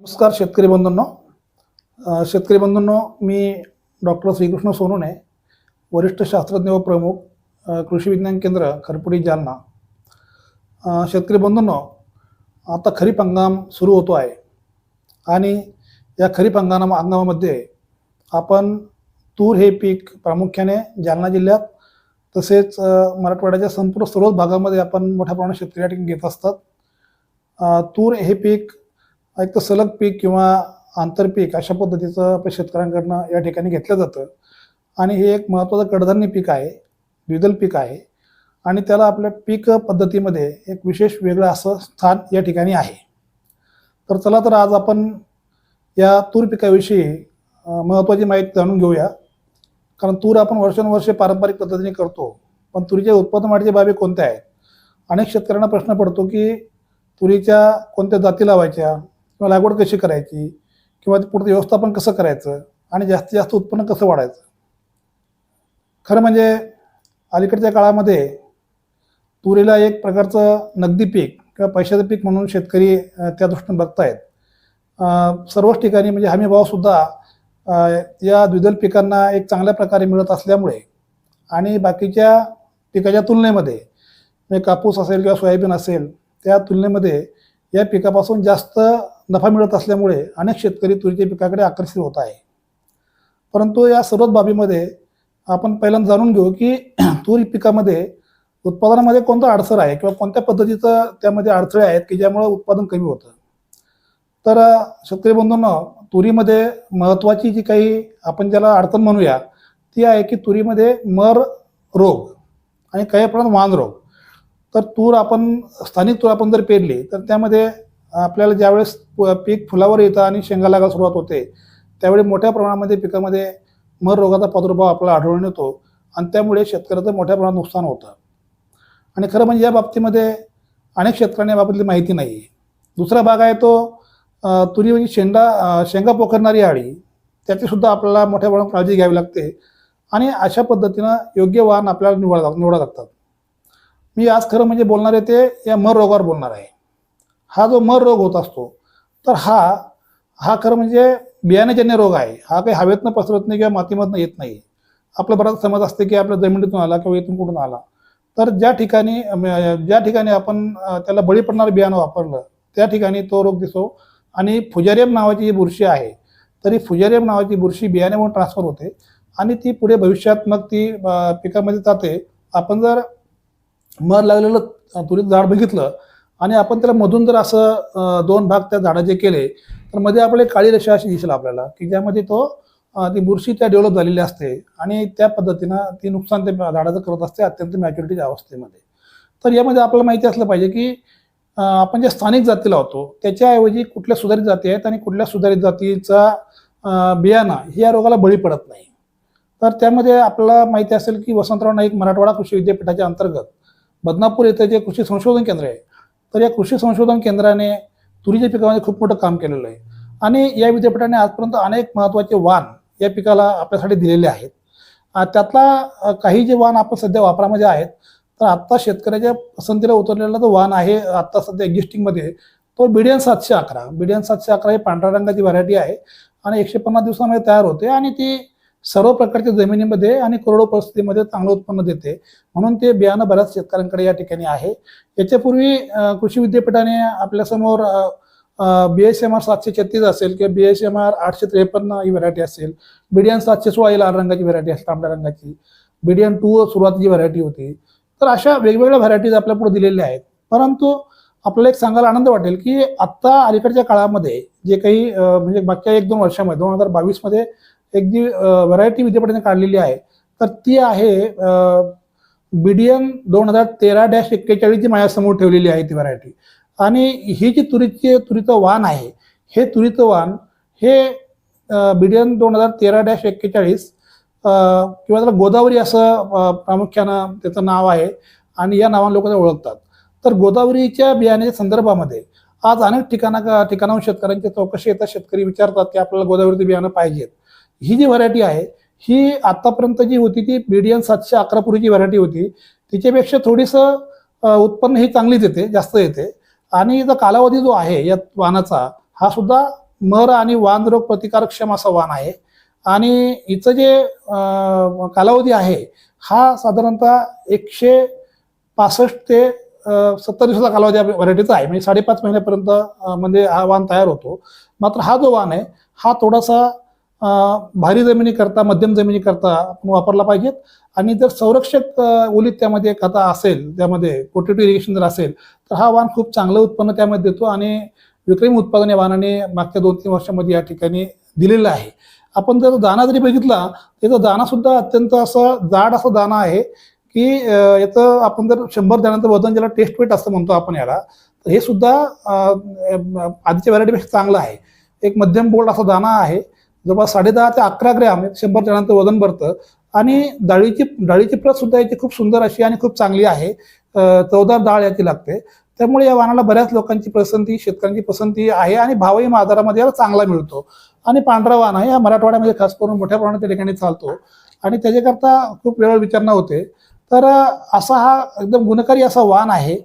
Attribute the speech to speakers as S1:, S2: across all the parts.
S1: नमस्कार शेतकरी बंधूंनो. शेतकरी बंधूंनो मी डॉक्टर श्रीकृष्ण सोनुने वरिष्ठ शास्त्रज्ञ व प्रमुख कृषी विज्ञान केंद्र खरपुडी जालना. शेतकरी बंधूंनो आता खरीप हंगाम सुरू होतो आहे. आणि या खरीप हंगामा हंगामामध्ये आपण तूर हे पीक प्रामुख्याने जालना जिल्ह्यात तसेच मराठवाड्याच्या संपूर्ण सर्वच भागामध्ये आपण मोठ्या प्रमाणात शेतकरी या ठिकाणी घेत असतात. तूर हे पीक एक तर सलग पीक किंवा आंतरपीक अशा पद्धतीचं आपल्या शेतकऱ्यांकडनं या ठिकाणी घेतलं जातं. आणि हे एक महत्त्वाचं कडधान्य पीक आहे द्विदल पीक आहे. आणि त्याला आपल्या पीक पद्धतीमध्ये एक विशेष वेगळं असं स्थान या ठिकाणी आहे. तर चला तर आज आपण या तूर पिकाविषयी महत्त्वाची माहिती जाणून घेऊया. कारण तूर आपण वर्षानुवर्षे पारंपरिक पद्धतीने करतो. पण तुरीच्या उत्पादन वाढीच्या बाबी कोणत्या आहेत? अनेक शेतकऱ्यांना प्रश्न पडतो की तुरीच्या कोणत्या जाती लावायच्या? किंवा लागवड कशी करायची किंवा ते पुढचं व्यवस्थापन कसं करायचं आणि जास्तीत जास्त उत्पन्न कसं वाढायचं? खरं म्हणजे अलीकडच्या काळामध्ये तुरीला एक प्रकारचं नगदी पीक किंवा पैशाचं पीक म्हणून शेतकरी त्या दृष्टीने बघतायत. सर्वच ठिकाणी म्हणजे हमीभावसुद्धा या द्विदल पिकांना एक चांगल्या प्रकारे मिळत असल्यामुळे आणि बाकीच्या पिकाच्या तुलनेमध्ये म्हणजे कापूस असेल किंवा सोयाबीन असेल त्या तुलनेमध्ये या पिकापासून जास्त नफा मिळत असल्यामुळे अनेक शेतकरी तुरीच्या पिकाकडे आकर्षित होत आहे. परंतु या सर्वच बाबीमध्ये आपण पहिल्यांदा जाणून घेऊ की तूर पिकामध्ये उत्पादनामध्ये कोणतं अडसर आहे किंवा कोणत्या पद्धतीचं त्यामध्ये अडथळे आहेत की ज्यामुळे उत्पादन कमी होतं? तर शेतकरी बंधूंना तुरीमध्ये महत्त्वाची जी काही आपण ज्याला अडचण म्हणूया ती आहे की तुरीमध्ये मर रोग आणि काही प्रमाणात वान रोग. तर तूर आपण स्थानिक तूर आपण जर पेरली तर त्यामध्ये आपल्याला ज्यावेळेस प- पीक फुलावर येतं आणि शेंगा लागायला सुरुवात होते त्यावेळी मोठ्या प्रमाणामध्ये पिकामध्ये मर रोगाचा प्रादुर्भाव आपल्याला आढळून येतो आणि त्यामुळे शेतकऱ्याचं मोठ्या प्रमाणात नुकसान होतं. आणि खरं म्हणजे या बाबतीमध्ये अनेक शेतकऱ्यांना याबाबतली माहिती नाही. आहे दुसरा भाग आहे तो तुरी म्हणजे शेंगा शेंगा पोखरणारी आळी त्याचीसुद्धा आपल्याला मोठ्या प्रमाणात काळजी घ्यावी लागते आणि अशा पद्धतीनं योग्य वाहन आपल्याला निवडा निवडा लागतात. मी आज खरं म्हणजे बोलणार आहे ते या मर रोगावर बोलणार आहे. हा जो मर रोग होत असतो तर हा हा खरं म्हणजे बियाण्याजन्य रोग आहे. हा काही हवेतनं पसरत नाही किंवा मातीमधनं येत नाही. आपला बराच समज असते की आपल्या जमिनीतून आला किंवा इथून कुठून आला. तर ज्या ठिकाणी ज्या ठिकाणी आपण त्याला बळी पडणारं बियाणं वापरलं त्या ठिकाणी तो रोग दिसतो आणि फुजारियम नावाची जी बुरशी आहे तरी फुजारियम नावाची बुरशी बियाण्यामुळे ट्रान्सफर होते. आणि ती पुढे भविष्यात मग ती पिकामध्ये जाते. आपण जर मर लागलेलं तुरीत तुरीचं झाड बघितलं आणि आपण त्याला मधून जर असं दोन भाग त्या झाडाचे केले तर मध्ये आपले काळी रेषा अशी दिसेल आपल्याला की ज्यामध्ये तो ती बुरशी त्या डेव्हलप झालेली असते आणि त्या पद्धतीनं ती नुकसान ते झाडाचं करत असते अत्यंत मॅच्युरिटीच्या अवस्थेमध्ये. तर यामध्ये आपल्याला माहिती असलं पाहिजे की आपण ज्या स्थानिक जाती लावतो त्याच्याऐवजी कुठल्या सुधारित जाती आहेत आणि कुठल्या सुधारित जातीचा बियाणा बियाणं ही या रोगाला बळी पडत नाही. तर त्यामध्ये आपल्याला माहिती असेल की वसंतराव नाईक मराठवाडा कृषी विद्यापीठाच्या अंतर्गत बदनापूर येथे जे कृषी संशोधन केंद्र आहे तर या कृषी संशोधन केंद्राने तुरीच्या पिकामध्ये खूप मोठं काम केलेलं आहे. आणि या विद्यापीठाने आजपर्यंत अनेक महत्त्वाचे वाण या पिकाला आपल्यासाठी दिलेले आहेत. त्यातला काही जे वाण आपण सध्या वापरामध्ये आहेत तर आत्ता शेतकऱ्याच्या पसंतीला उतरलेला जो वाण आहे आत्ता सध्या एक्झिस्टिंगमध्ये तो बिडियन सातशे अकरा. बिडियन सातशे अकरा ही पांढऱ्या रंगाची व्हरायटी आहे आणि एकशे पन्नास दिवसामध्ये तयार होते आणि ती सर्व प्रकारच्या जमिनीमध्ये आणि करोडो परिस्थितीमध्ये चांगलं उत्पन्न देते. म्हणून ते बियाणं बऱ्याच शेतकऱ्यांकडे या ठिकाणी आहे. याच्यापूर्वी कृषी विद्यापीठाने आपल्यासमोर बी एस एम आर सातशे छत्तीस असेल किंवा बी एस एम आर आठशे त्रेपन्न ही व्हरायटी असेल. बिडियन सातशे सोळा ही लाल रंगाची व्हरायटी असेल तांबड्या रंगाची. बिडियन टू सुरुवातीची व्हरायटी होती. तर अशा वेगवेगळ्या व्हरायटीज आपल्या पुढे दिलेल्या आहेत. परंतु आपल्याला एक सांगायला आनंद वाटेल की आत्ता अलीकडच्या काळामध्ये जे काही म्हणजे मागच्या एक दोन वर्षामध्ये दोन हजार बावीसमध्ये एक जी व्हरायटी विद्यापीठाने काढलेली आहे. तर ती आहे बिडियन दोन हजार तेरा डॅश एक्केचाळीस जी माझ्यासमोर ठेवलेली आहे ती व्हरायटी आणि ही जी तुरीची तुरीचं वाण आहे हे तुरीचं वाण हे बिडियन दोन हजार तेरा डॅश एक्केचाळीस किंवा त्याला गोदावरी असं प्रामुख्यानं त्याचं नाव आहे आणि या नावाने लोक त्याला ओळखतात. तर गोदावरीच्या बियाण्याच्या संदर्भामध्ये आज अनेक ठिकाणा ठिकाणाहून शेतकऱ्यांची चौकशी येतात. शेतकरी विचारतात की आपल्याला गोदावरीचं बियाणं पाहिजेत. ही जी व्हरायटी आहे ही आतापर्यंत जी होती ती मीडियम सातशे अकरा पूर्वीची व्हरायटी होती. तिच्यापेक्षा थोडीसं उत्पन्न ही चांगलीच येते जास्त येते. आणि जो कालावधी जो आहे या वाहनाचा हा सुद्धा मर आणि वान रोग प्रतिकारक्षम असा वाण आहे. आणि हिचं जे कालावधी आहे हा साधारणतः एकशे पासष्ट ते सत्तर दिवसाचा कालावधी व्हरायटीचा आहे. म्हणजे साडेपाच महिन्यापर्यंत म्हणजे हा वाहन तयार होतो. मात्र हा जो वाण आहे हा थोडासा भारी जमिनीकरता मध्यम जमिनीकरता आपण वापरला पाहिजेत. आणि जर संरक्षक ओलीत त्यामध्ये खता असेल त्यामध्ये पोटेटो इरिगेशन जर असेल तर हा वाण खूप चांगलं उत्पन्न त्यामध्ये देतो आणि विक्रमी उत्पादन या वाहनाने मागच्या दोन तीन वर्षामध्ये या ठिकाणी दिलेलं आहे. आपण जर दाना जरी बघितला त्याचा दाना सुद्धा अत्यंत असं जाड असा दाना आहे की याचं आपण जर शंभर दाण्याचं वजन ज्याला टेस्ट वेट असं म्हणतो आपण याला तर हे सुद्धा आधीच्या व्हरायटीपेक्षा चांगलं आहे. एक मध्यम बोल्ड असा दाना आहे. जवळपास साडे दहा ते अकरा ग्रॅम शंभर जणांचं वजन भरतं. आणि डाळीची डाळीची प्रत सुद्धा याची खूप सुंदर अशी आणि खूप चांगली आहे. चवदार डाळ याची लागते. त्यामुळे या वाणाला बऱ्याच लोकांची पसंती शेतकऱ्यांची पसंती आहे आणि भावही बाजारामध्ये याला चांगला मिळतो. आणि पांढरा वाण आहे हा मराठवाड्यामध्ये खास करून मोठ्या प्रमाणात त्या ठिकाणी चालतो. आणि त्याच्याकरता खूप वेळ विचारणा होते. तर असा हा एकदम गुणकारी असा वाण आहे.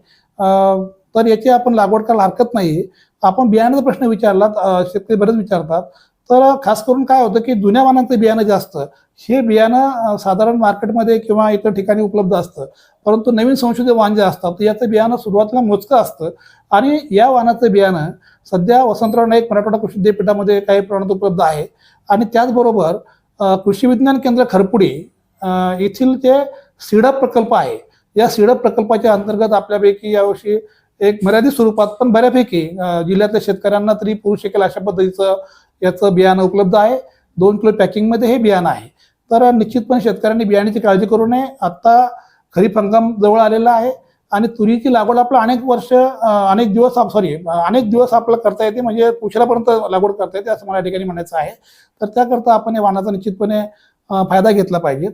S1: तर याची आपण लागवड करायला हरकत नाही आपण बियाण्याचा प्रश्न विचारला शेतकरी बरेच विचारतात. तर खास करून काय होतं की जुन्या वाणांचं बियाणं जास्त हे बियाणं साधारण मार्केटमध्ये किंवा इतर ठिकाणी उपलब्ध असतं. परंतु नवीन संशोधित वाण जे असतात तर याचं बियाणं सुरुवातीला मोजकं असतं. आणि या वाणाचं बियाणं सध्या वसंतराव नाईक मराठवाडा कृषी विद्यापीठामध्ये काही प्रमाणात उपलब्ध आहे. आणि त्याचबरोबर कृषी विज्ञान केंद्र खरपुडी येथील जे सीडप प्रकल्प आहे या सीडप प्रकल्पाच्या अंतर्गत आपल्यापैकी यावर्षी एक मर्यादित स्वरूपात पण बऱ्यापैकी जिल्ह्यातल्या शेतकऱ्यांना तरी पुरू शकेल अशा पद्धतीचं याचं बियाणं उपलब्ध आहे. दोन किलो पॅकिंगमध्ये हे बियाणं आहे. तर निश्चितपणे शेतकऱ्यांनी बियाण्याची काळजी करू नये. आत्ता खरीप हंगाम जवळ आलेला आहे आणि तुरीची लागवड आपलं अनेक वर्ष अनेक दिवस सॉरी अनेक दिवस आपलं करता येते. म्हणजे उशिरापर्यंत लागवड करता येते असं मला या ठिकाणी म्हणायचं आहे. तर त्याकरता आपण या वाहनाचा निश्चितपणे फायदा घेतला पाहिजे.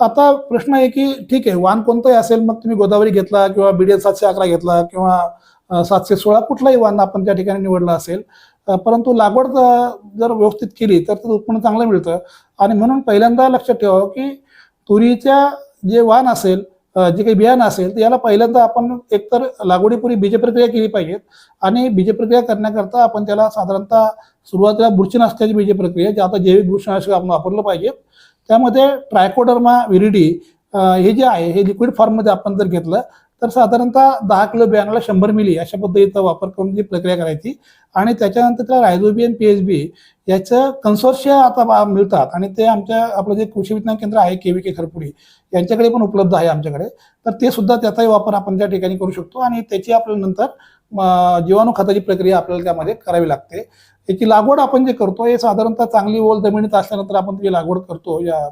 S1: आता प्रश्न आहे की ठीक आहे वाण कोणतंही असेल मग तुम्ही गोदावरी घेतला किंवा बीडीएल सातशे अकरा घेतला किंवा सातशे सोळा कुठलाही वाण आपण त्या ठिकाणी निवडला असेल परंतु लागवड जर व्यवस्थित केली तर त्याचं उत्पन्न चांगलं मिळतं. आणि म्हणून पहिल्यांदा लक्षात ठेवावं की तुरीच्या जे वाण असेल जे काही बियाणं असेल तर याला पहिल्यांदा आपण एकतर लागवडीपूर्वी बीजप्रक्रिया केली पाहिजेत. आणि बीजप्रक्रिया करण्याकरता आपण त्याला साधारणतः सुरुवातीला बुरशीनाशकाची बीजप्रक्रिया जे आता जैविक बुरशीनाशक आपण वापरलं पाहिजे त्यामध्ये ट्रायकोडर्मा विरिडी हे जे आहे हे लिक्विड फॉर्ममध्ये आपण जर घेतलं तर साधारणतः दहा किलो बियाणाला शंभर मिली अशा पद्धतीचा वापर करून जी प्रक्रिया करायची. आणि त्याच्यानंतर त्याला रायझोबियन पी एच बी याचं कन्सोर्शिय आता मिळतात. आणि ते आमच्या आपलं जे कृषी विज्ञान केंद्र आहे के व्ही के खरपुडी यांच्याकडे पण उपलब्ध आहे आमच्याकडे. तर ते सुद्धा त्याचाही वापर आपण त्या ठिकाणी करू शकतो. आणि त्याची आपल्याला नंतर जीवाणू खताची प्रक्रिया आपल्याला त्यामध्ये करावी लागते. याची लागवड आपण जे करतो हे साधारणतः चांगली ओल जमिनीत असल्यानंतर आपण त्याची लागवड करतो. या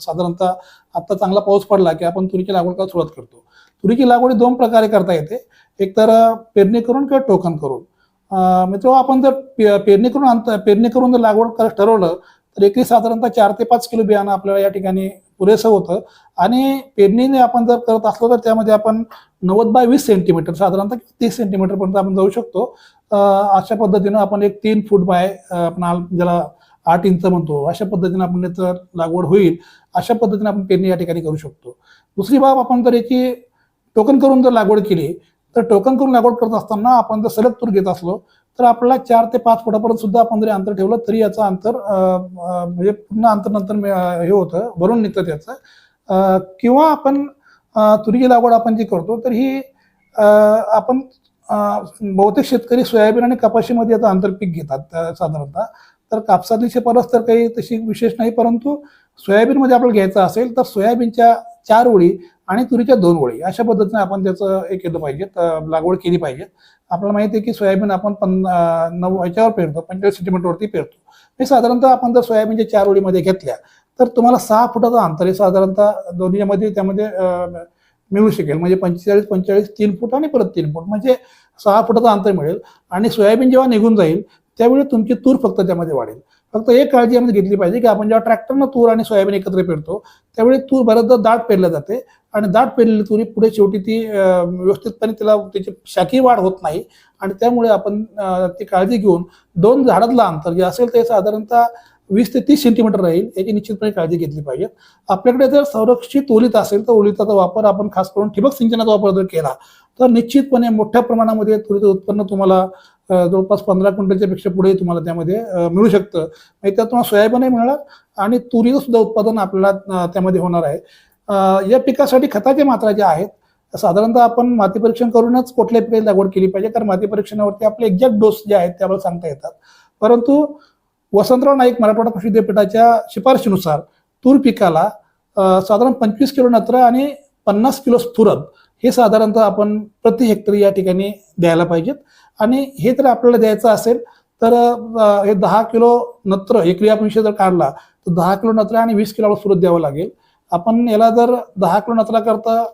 S1: साधारणतः आता चांगला पाऊस पडला की आपण तुरीची लागवड करायला सुरुवात करतो. तुरीची लागवडी दोन प्रकारे करता येते. एक तर पेरणी करून किंवा टोकन करून. मित्र आपण जर पेरणी करून अंत पेरणी करून जर लागवड करायचं ठरवलं तर एकरी साधारणतः चार ते पाच किलो बियाणं आपल्याला या ठिकाणी पुरेसं होतं. आणि पेरणीने आपण जर करत असलो तर त्यामध्ये आपण नव्वद बाय वीस सेंटीमीटर साधारणतः तीस सेंटीमीटरपर्यंत आपण जाऊ शकतो. अशा पद्धतीनं आपण एक तीन फूट बाय आपण आल- ज्याला आठ इंच म्हणतो अशा पद्धतीनं आपण त्याचं लागवड होईल. अशा पद्धतीने आपण पेरणी या ठिकाणी करू शकतो. दुसरी बाब आपण जर याची टोकन करून जर लागवड केली तर टोकन करून लागवड करत असताना आपण जर सलग तूर घेत असलो तर आपल्याला चार ते पाच फुटापर्यंत सुद्धा आपण जरी अंतर ठेवलं तरी याचं अंतर म्हणजे पूर्ण अंतर नंतर हे होतं भरून निघतं त्याचं. किंवा आपण तुरीची लागवड आपण जी करतो तर ही आपण बहुतेक शेतकरी सोयाबीन आणि कपाशीमध्ये याचं आंतरपीक घेतात साधारणतः. तर कापसातली शिफारस तर काही तशी विशेष नाही परंतु सोयाबीनमध्ये आपल्याला घ्यायचं असेल तर सोयाबीनच्या चार ओळी आणि तुरीच्या दोन ओळी. अशा पद्धतीने आपण त्याचं हे केलं पाहिजे लागवड केली पाहिजे. आपल्याला माहिती आहे की सोयाबीन आपण पन नऊ याच्यावर पेरतो पंचेचाळीस सेंटीमीटरवरती पेरतो. हे साधारणतः आपण जर सोयाबीनच्या चार ओळीमध्ये घेतल्या तर तुम्हाला सहा फुटाचं अंतर हे साधारणतः दोन्हीमध्ये त्यामध्ये मिळू शकेल. म्हणजे पंचेचाळीस पंचेचाळीस तीन फूट आणि परत तीन फूट. म्हणजे सहा फुटाचं अंतर मिळेल आणि सोयाबीन जेव्हा निघून जाईल त्यावेळी तुमची तूर फक्त त्यामध्ये वाढेल. फक्त एक काळजी आम्ही घेतली पाहिजे की आपण जेव्हा ट्रॅक्टरनं तूर आणि सोयाबीन एकत्र पेरतो त्यावेळी तूर बऱ्याचदा दाट पेरल्या जाते आणि दाट पेरलेली तुरी पुढे शेवटी ती व्यवस्थितपणे तिला त्याची शाखी वाढ होत नाही. आणि त्यामुळे आपण ती काळजी घेऊन दोन झाडातलं अंतर जे असेल ते साधारणतः वीस ते तीस सेंटीमीटर राहील याची निश्चितपणे काळजी घेतली पाहिजे. आपल्याकडे जर संरक्षित ओलित असेल तर ओलिताचा वापर आपण खास करून ठिबक सिंचनाचा वापर जर केला तर निश्चितपणे मोठ्या प्रमाणामध्ये तुरीचं उत्पन्न तुम्हाला जवळपास पंधरा क्विंटलच्या पेक्षा पुढे तुम्हाला त्यामध्ये मिळू शकतं. म्हणजे त्यात तुम्हाला सोयाबीनही मिळणार आणि तुरीचं सुद्धा उत्पादन आपल्याला त्यामध्ये होणार आहे. या पिकासाठी खताच्या मात्रा ज्या आहेत साधारणतः आपण माती परीक्षण करूनच कुठल्याही पिकाची लागवड केली पाहिजे कारण माती परीक्षणावरती आपले एक्झॅक्ट डोस जे आहेत ते आपल्याला सांगता येतात. परंतु वसंतराव नाईक मराठवाडा कृषी विद्यापीठाच्या शिफारशीनुसार तूर पिकाला साधारण पंचवीस किलो नत्र आणि पन्नास किलो स्फुरद हे साधारणतः आपण प्रति हेक्टर या ठिकाणी द्यायला पाहिजेत. आणि हे जर आपल्याला द्यायचं असेल तर हे दहा किलो नत्र एकरी आपण विषय जर काढला तर दहा किलो नत्र आणि वीस किलो सुरत द्यावं लागेल. आपण याला जर दहा किलो नत्राकरता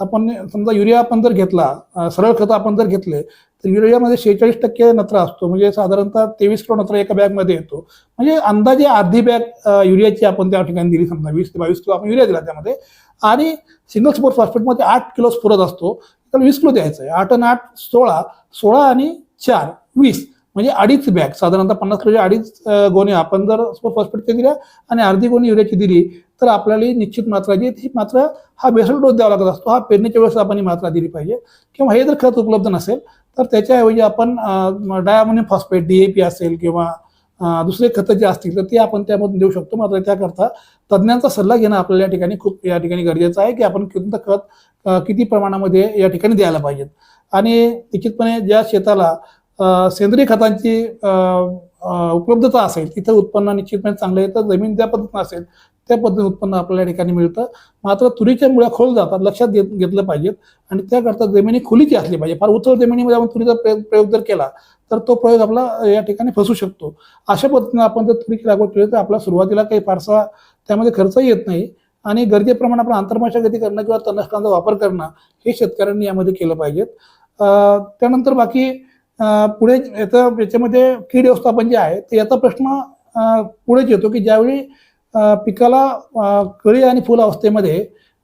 S1: आपण समजा युरिया आपण जर घेतला सरळ खतं आपण जर घेतले तर युरियामध्ये शेहेचाळीस टक्के नत्र असतो. म्हणजे साधारणतः तेवीस किलो नत्र एका बॅगमध्ये येतो. म्हणजे अंदाजे अर्धी बॅग युरियाची आपण त्या ठिकाणी दिली समजा वीस ते बावीस किलो आपण युरिया दिला त्यामध्ये. आणि सिंगल स्पोर्ट फॉस्फेटमध्ये आठ किलो स्फुरत असतो. तर वीस किलो द्यायचं आहे. आठ आणि आठ सोळा सोळा आणि चार वीस म्हणजे अडीच बॅग साधारणतः पन्नास किलोच्या अडीच गोण्या. गोणी आपण जर स्पोर्ट फॉस्फेटच्या दिल्या आणि अर्धी गोणी युरियाची दिली तर आपल्याला निश्चित मात्रा जी ही ती मात्रा हा बेसल डोस द्यावा लागत असतो. हा पेरणीच्या वेळेस आपण ही मात्रा दिली पाहिजे. किंवा हे जर खत उपलब्ध नसेल तर त्याच्याऐवजी आपण diammonium phosphate D A P असेल किंवा दुसरे खतं जे असतील तर ते आपण त्यामधून देऊ शकतो. मात्र त्याकरता तज्ज्ञांचा सल्ला घेणं आपल्याला या ठिकाणी खूप या ठिकाणी गरजेचं आहे की आपण कोणतं खत किती प्रमाणामध्ये या ठिकाणी द्यायला पाहिजेत. आणि निश्चितपणे ज्या शेताला सेंद्रिय खतांची उपलब्धता असेल तिथं उत्पन्न निश्चितपणे चांगलं येतं जमीन ज्या पद्धतीनं असेल त्या पद्धतीने उत्पन्न आपल्या या ठिकाणी मिळतं. मात्र तुरीच्या मुळ्या खोल जातात लक्षात घेत घेतलं पाहिजेत. आणि त्याकरता जमिनी खुलीची असली पाहिजे. फार उथळ जमिनीमध्ये आपण तुरीचा प्रयोग प्रयोग जर केला तर तो प्रयोग आपला या ठिकाणी फसू शकतो. अशा पद्धतीने आपण जर तुरीची लागवड केली तर आपल्या सुरुवातीला काही फारसा त्यामध्ये खर्चही येत नाही. आणि गरजेप्रमाणे आपण आंतरमाशागती करणं किंवा तणनाशकांचा वापर करणं हे शेतकऱ्यांनी यामध्ये केलं पाहिजेत. त्यानंतर बाकी पुढे याचं याच्यामध्ये कीड व्यवस्थापन जे आहे ते याचा प्रश्न पुढेच येतो की ज्यावेळी पिकाला कळी आणि फुल अवस्थेमध्ये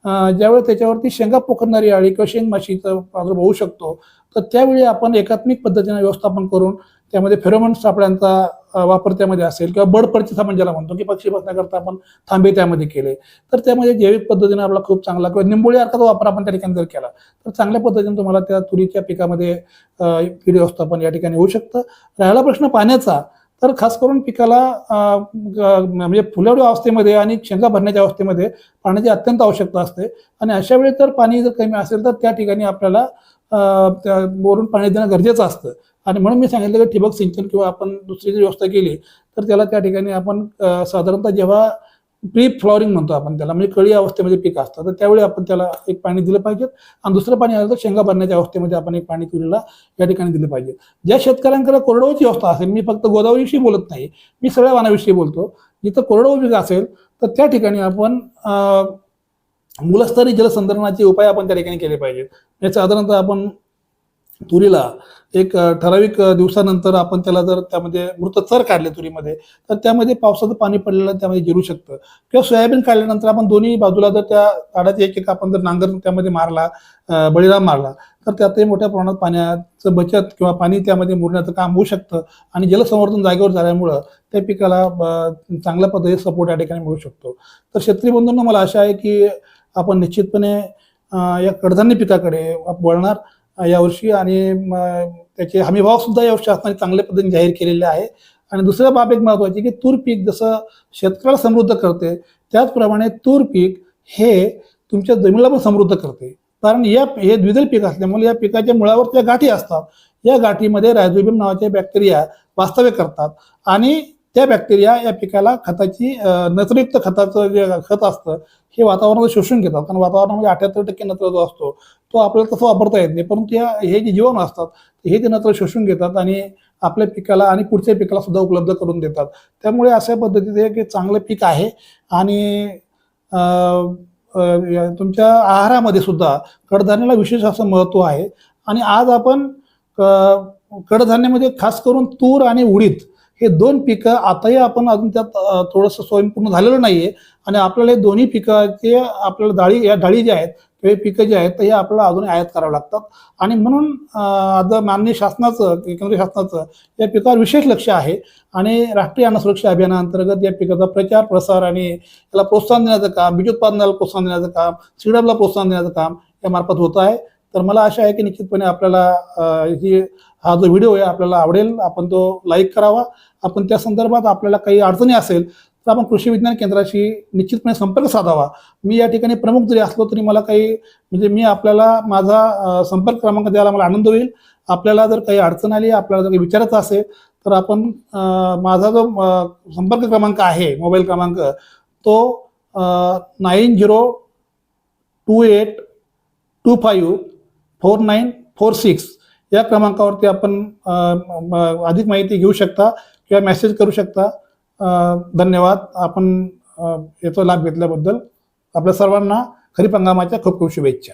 S1: ज्यावेळेस ज्यावेळी त्याच्यावरती शेंगा पोखरणारी आळी किंवा शेंग माशीचा प्रादुर्भाव होऊ शकतो तर त्यावेळी आपण एकात्मिक पद्धतीने व्यवस्थापन करून त्यामध्ये फेरोमोन सापळ्यांचा वापर त्यामध्ये असेल किंवा बर्ड पर्चेस आपण ज्याला म्हणतो की पक्षी बसण्याकरता आपण थांबे त्यामध्ये केले. तर त्यामध्ये जैविक पद्धतीने आपला खूप चांगला किंवा निंबोळी अर्काचा वापर आपण त्या ठिकाणी जर केला तर चांगल्या पद्धतीने तुम्हाला त्या तुरीच्या पिकामध्ये कीड व्यवस्थापन या ठिकाणी होऊ शकतं. राहिला प्रश्न पाण्याचा. तर खास करून पिकाला म्हणजे फुलवडी अवस्थेमध्ये आणि शेंगा भरण्याच्या अवस्थेमध्ये पाण्याची अत्यंत आवश्यकता असते. आणि अशा वेळी तर पाणी जर कमी असेल तर त्या ठिकाणी आपल्याला त्या बोरून पाणी देणं गरजेचं असतं. आणि म्हणून मी सांगितलं की ठिबक सिंचन किंवा आपण दुसरी जर व्यवस्था केली तर त्याला त्या ठिकाणी आपण साधारणतः जेव्हा प्री फ्लॉरिंग म्हणतो आपण त्याला म्हणजे कळी अवस्थेमध्ये पीक असतं. तर त्यावेळी आपण त्याला एक पाणी दिलं पाहिजे आणि दुसरं पाणी आलं तर शेंगा भरण्याच्या अवस्थेमध्ये आपण एक पाणी तुरीला या ठिकाणी दिलं पाहिजे. ज्या शेतकऱ्यांकडे कोरडवाची अवस्था असेल मी फक्त गोदावरीविषयी बोलत नाही मी सगळ्या वानाविषयी बोलतो. जिथं कोरडवाहू पीक असेल तर त्या ठिकाणी आपण अं, मूलस्तरी जलसंधारणाचे उपाय आपण त्या ठिकाणी केले पाहिजेत. म्हणजे साधारणतः आपण तुरीला. एक ठराविक दिवसानंतर आपण त्याला जर त्यामध्ये मृत चर काढले तुरीमध्ये तर त्यामध्ये पावसाचं पाणी पडलेलं त्यामध्ये जिरू शकतं. किंवा सोयाबीन काढल्यानंतर आपण दोन्ही बाजूला जर त्या ताडाचे एक एक आपण जर नांगर त्यामध्ये मारला बळीराम मारला तर त्यातही मोठ्या प्रमाणात पाण्याचं बचत किंवा पाणी त्यामध्ये मुरण्याचं काम होऊ शकतं आणि जलसंवर्धन जागेवर झाल्यामुळं त्या पिकाला चांगल्या पद्धतीने सपोर्ट या ठिकाणी मिळू शकतो. तर शेतकरी बंधूंना मला आशा आहे की आपण निश्चितपणे या कडधान्य पिकाकडे वळणार. यावर्षी आणि त्याचे हमीभाव सुद्धा यावर्षी शासनाने चांगल्या पद्धतीने जाहीर केलेले आहे. आणि दुसऱ्या बाब एक महत्वाची की तूर पीक जसं शेतकऱ्याला समृद्ध करते त्याचप्रमाणे तूर पीक हे तुमच्या जमिनीला पण समृद्ध करते. कारण या हे द्विदल पीक असल्यामुळे या पिकाच्या मुळावर त्या गाठी असतात. या गाठीमध्ये रायझोबियम नावाचे बॅक्टेरिया वास्तव्य करतात. आणि त्या बॅक्टेरिया या पिकाला खताची नत्रयुक्त खताचं जे खत असतं हे वातावरणात शोषून घेतात. कारण वातावरणामध्ये अठ्याहत्तर टक्के नत्र जो असतो तो आपल्याला तसं वापरता येत नाही. परंतु या हे जे जीवन असतात हे ते नत्र शोषून घेतात आणि आपल्या पिकाला आणि पुढच्या पिकाला सुद्धा उपलब्ध करून देतात. त्यामुळे अशा पद्धतीचे एक चांगलं पीक आहे. आणि तुमच्या आहारामध्ये सुद्धा कडधान्याला विशेष असं महत्त्व आहे. आणि आज आपण क- कडधान्यामध्ये खास करून तूर आणि उडीद हे दोन पिकं आताही आपण अजून त्यात थोडंसं स्वयंपूर्ण झालेलं नाहीये. आणि आपल्याला हे दोन्ही पिकाचे आपल्याला डाळी या डाळी ज्या आहेत किंवा हे पिकं जे आहेत हे आपल्याला अजून आयात करावं लागतात. आणि म्हणून आता माननीय शासनाचं केंद्र शासनाचं या पिकावर विशेष लक्ष आहे. आणि राष्ट्रीय अन्न सुरक्षा अभियानाअंतर्गत या पिकाचा प्रचार प्रसार आणि याला प्रोत्साहन देण्याचं काम बीजोत्पादनाला प्रोत्साहन देण्याचं काम सीडअपला प्रोत्साहन देण्याचं काम या मार्फत होत आहे. तर मला आशा आहे की निश्चितपणे आपल्याला ही हा जो व्हिडिओ आहे आपल्याला आवडेल आपण तो लाईक करावा. आपण त्या संदर्भात आपल्याला काही अडचणी असेल तर आपण कृषी विज्ञान केंद्राशी निश्चितपणे संपर्क साधावा. मी या ठिकाणी प्रमुख जरी असलो तरी मला काही म्हणजे मी आपल्याला माझा संपर्क क्रमांक द्यायला मला आनंद होईल. आपल्याला जर काही अडचण आली आपल्याला जर काही विचारायचं असेल तर आपण माझा जो संपर्क क्रमांक आहे मोबाईल क्रमांक तो nine zero two eight two five four nine four six या क्रमांकावरती आपण म- अधिक माहिती घेऊ शकता किंवा मेसेज करू शकता. धन्यवाद. आपण याचा लाभ घेतल्याबद्दल आपल्या सर्वांना खरीप हंगामाच्या खूप खूप शुभेच्छा.